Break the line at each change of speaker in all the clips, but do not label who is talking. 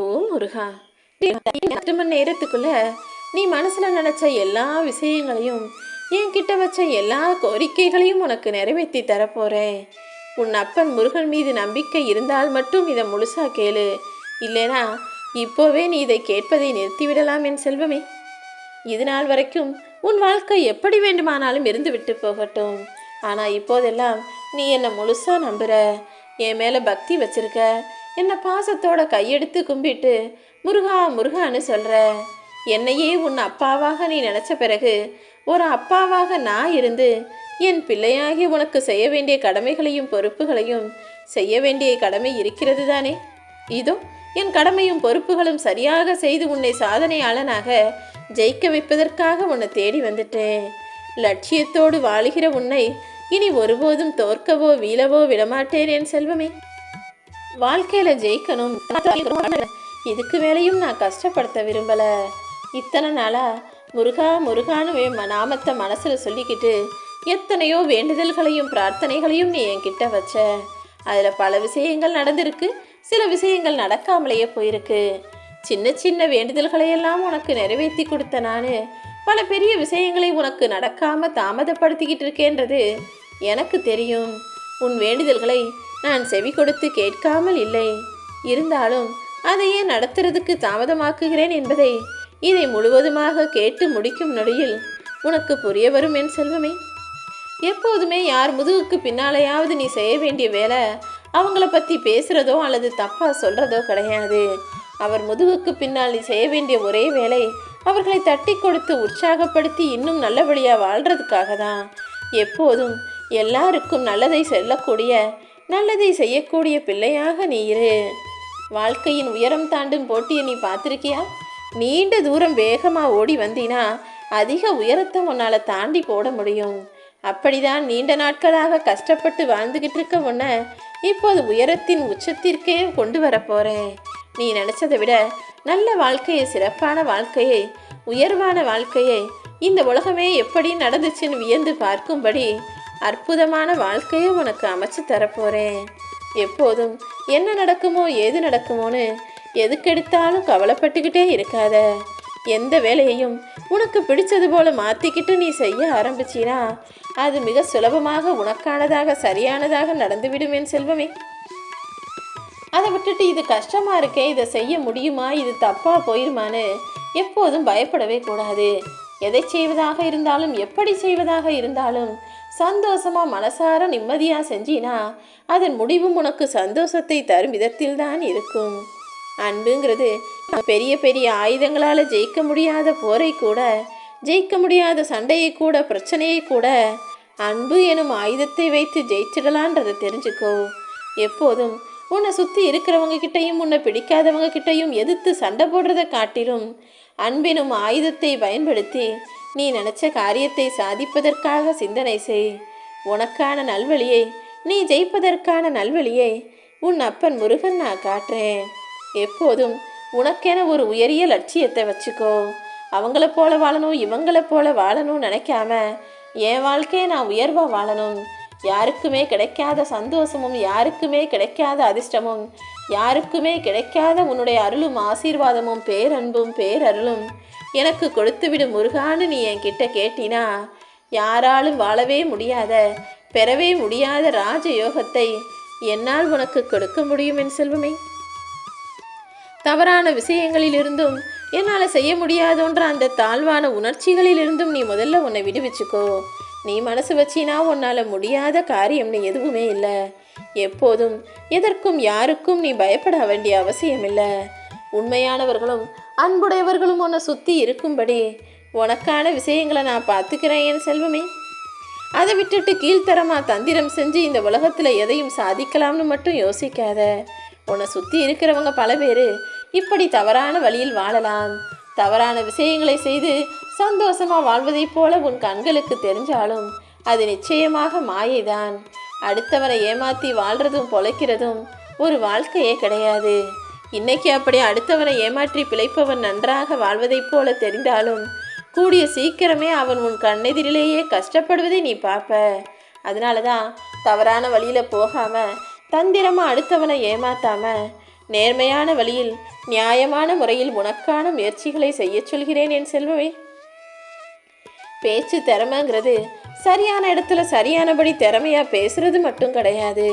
ஓ முருகா. பத்து மணி நேரத்துக்குள்ள நீ மனசுல நினைச்ச எல்லா விஷயங்களையும் என்கிட்ட வச்ச எல்லா கோரிக்கைகளையும் உனக்கு நிறைவேற்றி தரப்போறேன். உன் அப்பன் முருகன் மீது நம்பிக்கை இருந்தால் மட்டும் இதை முழுசா கேளு. இல்லைனா இப்போவே நீ இதை கேட்பதை நிறுத்திவிடலாம் என் செல்வமே. இது நாள் வரைக்கும் உன் வாழ்க்கை எப்படி வேண்டுமானாலும் இருந்து விட்டு போகட்டும். ஆனால் இப்போதெல்லாம் நீ என்னை முழுசா நம்புற. என் மேலே பக்தி வச்சிருக்க. என்னை பாசத்தோட கையெடுத்து கும்பிட்டு முருகா முருகான்னு சொல்கிற என்னையே உன் அப்பாவாக நீ நினச்ச பிறகு ஒரு அப்பாவாக நான் இருந்து என் பிள்ளையாகி உனக்கு செய்ய வேண்டிய கடமைகளையும் பொறுப்புகளையும் செய்ய வேண்டிய கடமை இருக்கிறது தானே? இதோ என் கடமையும் பொறுப்புகளும் சரியாக செய்து உன்னை சாதனையாளனாக ஜெயிக்க வைப்பதற்காக உன்னை தேடி வந்துட்டேன். லட்சியத்தோடு வாழுகிற உன்னை இனி ஒருபோதும் தோற்கவோ வீழவோ விடமாட்டேன் என் செல்வமே. வாழ்க்கையில ஜெயிக்கணும். இதுக்கு மேலேயும் நான் கஷ்டப்படுத்த விரும்பல. இத்தனை நாளா முருகா முருகான்னு ம- நாமத்தை மனசுல சொல்லிக்கிட்டு எத்தனையோ வேண்டுதல்களையும் பிரார்த்தனைகளையும் நீ என்கிட்ட வச்ச. அதில் பல விஷயங்கள் நடந்திருக்கு. சில விஷயங்கள் நடக்காமலேயே போயிருக்கு. சின்ன சின்ன வேண்டுதல்களையெல்லாம் உனக்கு நிறைவேற்றி கொடுத்த நான் பல பெரிய விஷயங்களை உனக்கு நடக்காமல் தாமதப்படுத்திக்கிட்டு இருக்கேன்றது எனக்கு தெரியும். உன் வேண்டுதல்களை நான் செவி கொடுத்து கேட்காமல் இல்லை. இருந்தாலும் அதையே நடத்துறதுக்கு தாமதமாக்குகிறேன் என்பதை இதை முழுவதுமாக கேட்டு முடிக்கும் நொடியில் உனக்கு புரிய வரும் என் செல்வமே. எப்போதுமே யார் முதுகுக்கு பின்னாலேயாவது நீ செய்ய வேண்டிய வேலை அவங்கள பற்றி பேசுகிறதோ அல்லது தப்பாக சொல்கிறதோ கிடையாது. அவர் முதுகுக்கு பின்னால் நீ செய்ய வேண்டிய ஒரே வேலை அவர்களை தட்டி கொடுத்து உற்சாகப்படுத்தி இன்னும் நல்லபடியாக வாழ்கிறதுக்காக தான். எப்போதும் எல்லாருக்கும் நல்லதை செல்லக்கூடிய நல்லதை செய்யக்கூடிய பிள்ளையாக நீ இரு வாழ்க்கையின் உயரம் தாண்டும் போட்டியை நீ பார்த்துருக்கியா? நீண்ட தூரம் வேகமாக ஓடி வந்தினா அதிக உயரத்தை உன்னால் தாண்டி போட முடியும். அப்படிதான் நீண்ட நாட்களாக கஷ்டப்பட்டு வாழ்ந்துகிட்டு இருக்க உன்னை இப்போது உயரத்தின் உச்சத்திற்கே கொண்டு வர போறேன். நீ நினச்சதை விட நல்ல வாழ்க்கையை சிறப்பான வாழ்க்கையை உயர்வான வாழ்க்கையை இந்த உலகமே எப்படி நடந்துச்சுன்னு வியந்து பார்க்கும்படி அற்புதமான வாழ்க்கையை உனக்கு அமைச்சு தரப்போகிறேன் எப்போதும் என்ன நடக்குமோ ஏது நடக்குமோன்னு எதுக்கெடுத்தாலும் கவலைப்பட்டுக்கிட்டே இருக்காத. எந்த வேலையையும் உனக்கு பிடிச்சது போல மாற்றிக்கிட்டு நீ செய்ய ஆரம்பிச்சினா அது மிக சுலபமாக உனக்கானதாக சரியானதாக நடந்துவிடுமேன் செல்வமே. அதை விட்டுட்டு இது கஷ்டமாக இருக்கே இதை செய்ய முடியுமா இது தப்பாக போயிருமான்னு எப்போதும் பயப்படவே கூடாது. எதை செய்வதாக இருந்தாலும் எப்படி செய்வதாக இருந்தாலும் சந்தோஷமா மனசார நிம்மதியாக செஞ்சினா அதன் முடிவும் உனக்கு சந்தோஷத்தை தரும் விதத்தில் தான் இருக்கும். அன்புங்கிறது பெரிய பெரிய ஆயுதங்களால் ஜெயிக்க முடியாத போரை கூட ஜெயிக்க முடியாத சண்டையை கூட பிரச்சனையை கூட அன்பு எனும் ஆயுதத்தை வைத்து ஜெயிச்சிடலான்றதை தெரிஞ்சுக்கோ. எப்போதும் உன்னை சுற்றி இருக்கிறவங்க கிட்டையும் உன்னை பிடிக்காதவங்க கிட்டையும் எதிர்த்து சண்டை போடுறதை காட்டிலும் அன்பினும் ஆயுதத்தை பயன்படுத்தி நீ நினச்ச காரியத்தை சாதிப்பதற்காக சிந்தனை செய். உனக்கான நல்வழியை நீ ஜெயிப்பதற்கான நல்வழியை உன் அப்பன் முருகன் நான் காட்டுறேன். எப்போதும் உனக்கென ஒரு உயரிய லட்சியத்தை வச்சுக்கோ. அவங்கள போல வாழணும் இவங்கள போல வாழணும்னு நினைக்காம என் வாழ்க்கையை நான் உயர்வாக வாழணும். யாருக்குமே கிடைக்காத சந்தோஷமும் யாருக்குமே கிடைக்காத அதிர்ஷ்டமும் யாருக்குமே கிடைக்காத உன்னுடைய அருளும் ஆசீர்வாதமும் பேரன்பும் பேரருளும் எனக்கு கொடுத்துவிடு முருகான்னு நீ என்கிட்ட கேட்டினா யாராலும் வாழவே முடியாத பெறவே முடியாத ராஜயோகத்தை என்னால் உனக்கு கொடுக்க முடியும் என் செல்வமே. தவறான விஷயங்களிலிருந்தும் என்னால் செய்ய முடியாதோன்ற அந்த தாழ்வான உணர்ச்சிகளிலிருந்தும் நீ முதல்ல உன்னை விடுவிச்சுக்கோ. நீ மனசு வச்சினா உன்னால் முடியாத காரியம்னு எதுவுமே இல்லை. எப்போதும் எதற்கும் யாருக்கும் நீ பயப்பட வேண்டிய அவசியம் இல்லை உண்மையானவர்களும் அன்புடையவர்களும் உன்னை சுற்றி இருக்கும்படி உனக்கான விஷயங்களை நான் பார்த்துக்கிறேன் என் செல்வமே. அதை விட்டுட்டு கீழ்த்தரமா தந்திரம் செஞ்சு இந்த உலகத்தில் எதையும் சாதிக்கலாம்னு மட்டும் யோசிக்காத. உன்னை சுற்றி இருக்கிறவங்க பல பேர் இப்படி தவறான வழியில் வாழலாம். தவறான விஷயங்களை செய்து சந்தோஷமாக வாழ்வதைப் போல உன் கண்களுக்கு தெரிஞ்சாலும் அது நிச்சயமாக மாயைதான். அடுத்தவரை ஏமாற்றி வாழ்கிறதும் பொழைக்கிறதும் ஒரு வாழ்க்கையே கிடையாது. இன்னைக்கு அப்படி அடுத்தவனை ஏமாற்றி பிழைப்பவன் நன்றாக வாழ்வதைப் போல தெரிந்தாலும் கூடிய சீக்கிரமே அவன் உன் கண்ணெதிரிலேயே கஷ்டப்படுவதை நீ பார்ப்ப. அதனால தான் தவறான வழியில் போகாமல் தந்திரமாக அடுத்தவனை ஏமாத்தாம நேர்மையான வழியில் நியாயமான முறையில் உனக்கான முயற்சிகளை செய்யச் சொல்கிறேன் என் செல்வமே. பேச்சு திறமைங்கிறது சரியான இடத்துல சரியானபடி திறமையாக பேசுறது மட்டும் கிடையாது.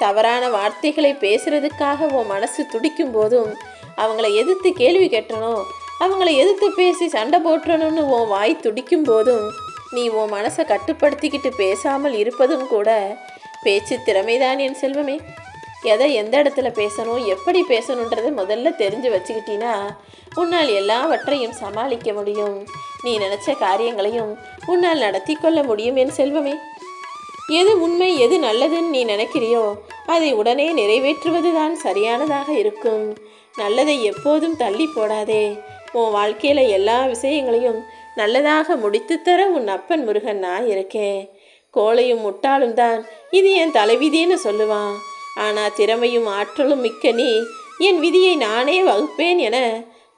தவறான வார்த்தைகளை பேசுறதுக்காக உன் மனசு துடிக்கும் போதும் அவங்கள எதிர்த்து கேள்வி கேட்டணும் அவங்கள எதிர்த்து பேசி சண்டை போட்டுறணும்னு உன் வாய் துடிக்கும் போதும் நீ உன் மனசை கட்டுப்படுத்திக்கிட்டு பேசாமல் இருப்பதும் கூட பேச்சு திறமைதான் என் செல்வமே. எதை எந்த இடத்துல பேசணும் எப்படி பேசணுன்றதை முதல்ல தெரிஞ்சு வச்சுக்கிட்டீன்னா உன்னால் எல்லாவற்றையும் சமாளிக்க முடியும். நீ நினச்ச காரியங்களையும் உன்னால் நடத்தி கொள்ள முடியும் என் செல்வமே. எது உண்மை எது நல்லதுன்னு நீ நினைக்கிறியோ அதை உடனே நிறைவேற்றுவது தான் சரியானதாக இருக்கும். நல்லதை எப்போதும் தள்ளி போடாதே. உன் வாழ்க்கையில் எல்லா விஷயங்களையும் நல்லதாக முடித்துத் தர உன் அப்பன் முருகன் நான் இருக்கேன் கோழையும் முட்டாளும் தான் இது என் தலைவிதின்னு சொல்லுவான். ஆனால் திறமையும் ஆற்றலும் மிக்க நீ என் விதியை நானே வகுப்பேன் என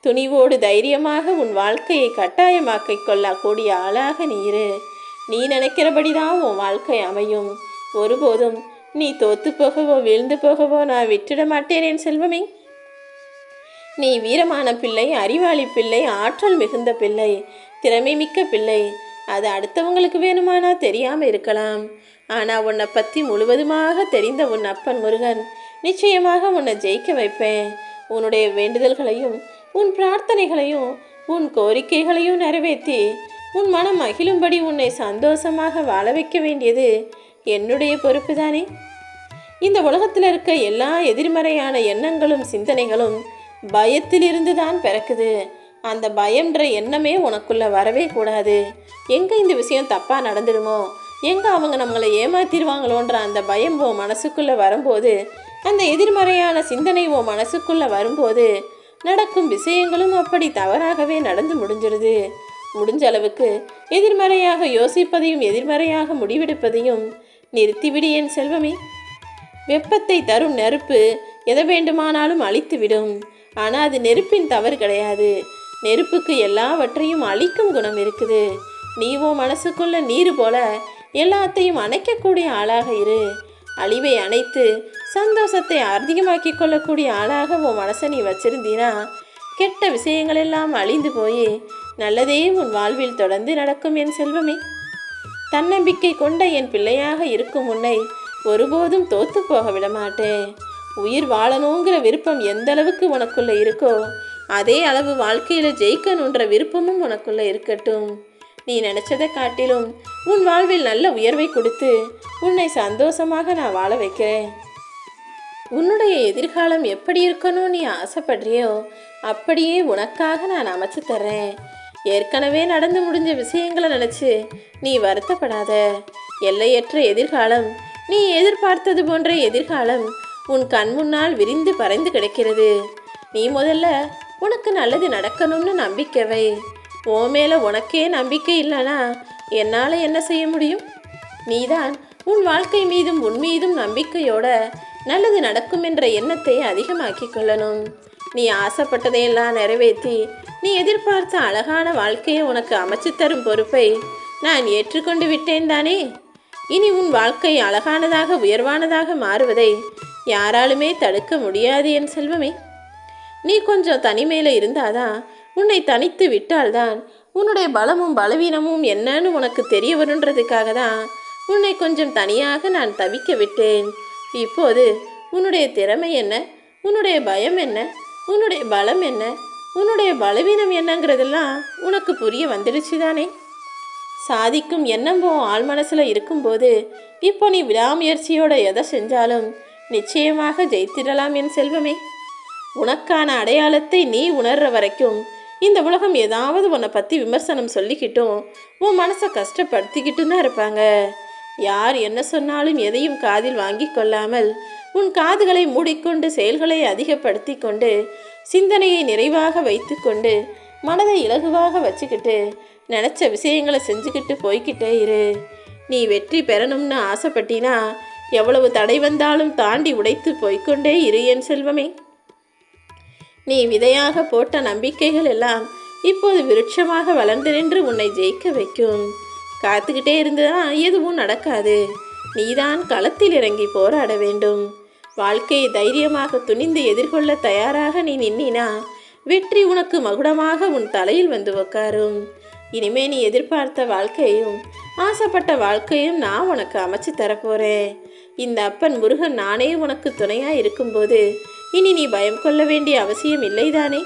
துணிவோடு தைரியமாக உன் வாழ்க்கையை கட்டாயமாக்கிக் கொள்ளக்கூடிய ஆளாக நீ இரு. நீ நினைக்கிறபடிதான் உன் வாழ்க்கை அமையும். ஒருபோதும் நீ தோத்து போகவோ வீழ்ந்து போகவோ நான் விட்டுட மாட்டேன் என் செல்வமே. நீ வீரமான பிள்ளை அறிவாளி பிள்ளை ஆற்றல் மிகுந்த பிள்ளை திறமை மிக்க பிள்ளை. அது அடுத்தவங்களுக்கு வேணுமானா தெரியாமல் இருக்கலாம். ஆனால் உன்னை பற்றி முழுவதுமாக தெரிந்த உன் அப்பன் முருகன் நிச்சயமாக உன்னை ஜெயிக்க வைப்பேன். உன்னுடைய வேண்டுதல்களையும் உன் பிரார்த்தனைகளையும் உன் கோரிக்கைகளையும் நிறைவேற்றி உன் மனம் மகிழும்படி உன்னை சந்தோஷமாக வாழ வைக்க வேண்டியது என்னுடைய பொறுப்பு தானே இந்த உலகத்தில் இருக்க எல்லா எதிர்மறையான எண்ணங்களும் சிந்தனைகளும் பயத்திலிருந்து தான் பிறக்குது. அந்த பயம்ன்ற எண்ணமே உனக்குள்ளே வரவே கூடாது. எங்கே இந்த விஷயம் தப்பாக நடந்துடுமோ எங்கே அவங்க நம்மளை ஏமாத்திடுவாங்களோன்ற அந்த பயம் உன் மனசுக்குள்ளே வரும்போது அந்த எதிர்மறையான சிந்தனை உன் மனசுக்குள்ளே வரும்போது நடக்கும் விஷயங்களும் அப்படி தவறாகவே நடந்து முடிஞ்சிருது. முடிஞ்ச அளவுக்கு எதிர்மறையாக யோசிப்பதையும் எதிர்மறையாக முடிவெடுப்பதையும் நிறுத்திவிடு என் செல்வமே. வெப்பத்தை தரும் நெருப்பு எதை வேண்டுமானாலும் அழித்துவிடும். ஆனால் அது நெருப்பின் தவறு கிடையாது. நெருப்புக்கு எல்லாவற்றையும் அழிக்கும் குணம் இருக்குது. நீ மனசுக்குள்ள நீர் போல எல்லாத்தையும் அணைக்கக்கூடிய ஆளாக இரு. அழிவை அணைத்து சந்தோஷத்தை அதிகமாக்கிக் கொள்ளக்கூடிய ஆளாக உன் மனசை நீ வச்சிருந்தீனா கெட்ட விஷயங்கள் எல்லாம் அழிந்து போய் நல்லதே உன் வாழ்வில் தொடர்ந்து நடக்கும் என் செல்வமே. தன்னம்பிக்கை கொண்ட என் பிள்ளையாக இருக்கும் உன்னை ஒருபோதும் தோத்து போக விடமாட்டேன். உயிர் வாழணுங்கிற விருப்பம் எந்த அளவுக்கு உனக்குள்ள இருக்கோ அதே அளவு வாழ்க்கையில ஜெயிக்கணுன்ற விருப்பமும் உனக்குள்ள இருக்கட்டும். நீ நினைச்சதை காட்டிலும் உன் வாழ்வில் நல்ல உயர்வை கொடுத்து உன்னை சந்தோஷமாக நான் வாழ வைக்கிறேன். உன்னுடைய எதிர்காலம் எப்படி இருக்கணும் நீ ஆசைப்படுறியோ அப்படியே உனக்காக நான் அமைச்சு தர்றேன். ஏற்கனவே நடந்து முடிஞ்ச விஷயங்களை நினச்சி நீ வருத்தப்படாத. எல்லையற்ற எதிர்காலம் நீ எதிர்பார்த்தது போன்ற எதிர்காலம் உன் கண் முன்னால் விரிந்து பறைந்து கிடக்கிறது. நீ முதல்ல உனக்கு நல்லது நடக்கணும்னு நம்பிக்கவை. ஓ மேல உனக்கே நம்பிக்கை இல்லைனா என்னால் என்ன செய்ய முடியும்? நீதான் உன் வாழ்க்கை மீதும் உன் மீதும் நம்பிக்கையோட நல்லது நடக்கும் என்ற எண்ணத்தை அதிகமாக்கிக் கொள்ளணும். நீ ஆசைப்பட்டதையெல்லாம் நிறைவேற்றி நீ எதிர்பார்த்த அழகான வாழ்க்கையை உனக்கு அமைச்சு தரும் பொறுப்பை நான் ஏற்றுக்கொண்டு விட்டேன் தானே? இனி உன் வாழ்க்கை அழகானதாக உயர்வானதாக மாறுவதை யாராலுமே தடுக்க முடியாது என் செல்வமே. நீ கொஞ்சம் தனிமையில் இருந்தாதான் உன்னை தனித்து விட்டால்தான் உன்னுடைய பலமும் பலவீனமும் என்னன்னு உனக்கு தெரிய வருன்றதுக்காக தான் உன்னை கொஞ்சம் தனியாக நான் தவிக்க விட்டேன். இப்போது உன்னுடைய திறமை என்ன? உன்னுடைய பயம் என்ன? உன்னுடைய பலம் என்ன? உன்னுடைய பலவீனம் என்னங்கிறதெல்லாம் உனக்கு புரிய வந்துடுச்சு தானே சாதிக்கும் எண்ணம் உன் ஆள் மனசில் இருக்கும்போது இப்போ நீ விடாமுயற்சியோட எதை செஞ்சாலும் நிச்சயமாக ஜெயித்திடலாம் என் செல்வமே. உனக்கான அடையாளத்தை நீ உணர்ற வரைக்கும் இந்த உலகம் ஏதாவது உன்னை பற்றி விமர்சனம் சொல்லிக்கிட்டும் உன் மனசை கஷ்டப்படுத்திக்கிட்டும் தான் இருப்பாங்க. யார் என்ன சொன்னாலும் எதையும் காதில் வாங்கி கொள்ளாமல் உன் காதுகளை மூடிக்கொண்டு செயல்களை அதிகப்படுத்தி கொண்டு சிந்தனையை நிறைவாக வைத்துக்கொண்டு மனதை இலகுவாக வச்சுக்கிட்டு நினச்ச விஷயங்களை செஞ்சுக்கிட்டு போய்க்கிட்டே இரு. நீ வெற்றி பெறணும்னு ஆசைப்பட்டினா எவ்வளவு தடை வந்தாலும் தாண்டி உடைத்து போய்க்கொண்டே இரு என் செல்வமே. நீ விதையாக போட்ட நம்பிக்கைகள் எல்லாம் இப்போது விருட்சமாக வளர்ந்து நின்று உன்னை ஜெயிக்க வைக்கும். காத்துக்கிட்டே இருந்ததா எதுவும் நடக்காது. நீதான் களத்தில் இறங்கி போராட வேண்டும். வாழ்க்கையை தைரியமாக துணிந்து எதிர்கொள்ள தயாராக நீ நின்னினா வெற்றி உனக்கு மகுடமாக உன் தலையில் வந்து உட்காரும் இனிமே நீ எதிர்பார்த்த வாழ்க்கையும் ஆசைப்பட்ட வாழ்க்கையும் நான் உனக்கு அமைச்சு தரப்போறேன். இந்த அப்பன் முருகன் நானே உனக்கு துணையாக இருக்கும்போது இனி நீ பயம் கொள்ள வேண்டிய அவசியம் இல்லைதானே?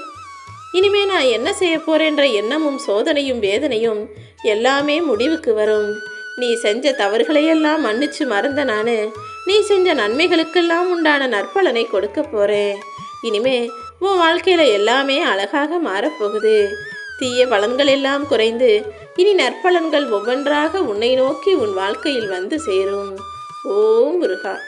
இனிமே நான் என்ன செய்ய போறேன்ற எண்ணமும் சோதனையும் வேதனையும் எல்லாமே முடிவுக்கு வரும். நீ செஞ்ச தவறுகளையெல்லாம் மன்னிச்சு மறந்த நான். நீ செஞ்ச நன்மைகளுக்கெல்லாம் உண்டான நற்பலனை கொடுக்க போறேன். இனிமே உன் வாழ்க்கையில எல்லாமே அழகாக மாறப்போகுது. தீய பலன்கள் எல்லாம் குறைந்து இனி நற்பலன்கள் ஒவ்வொன்றாக உன்னை நோக்கி உன் வாழ்க்கையில் வந்து சேரும். ஓம் முருகா.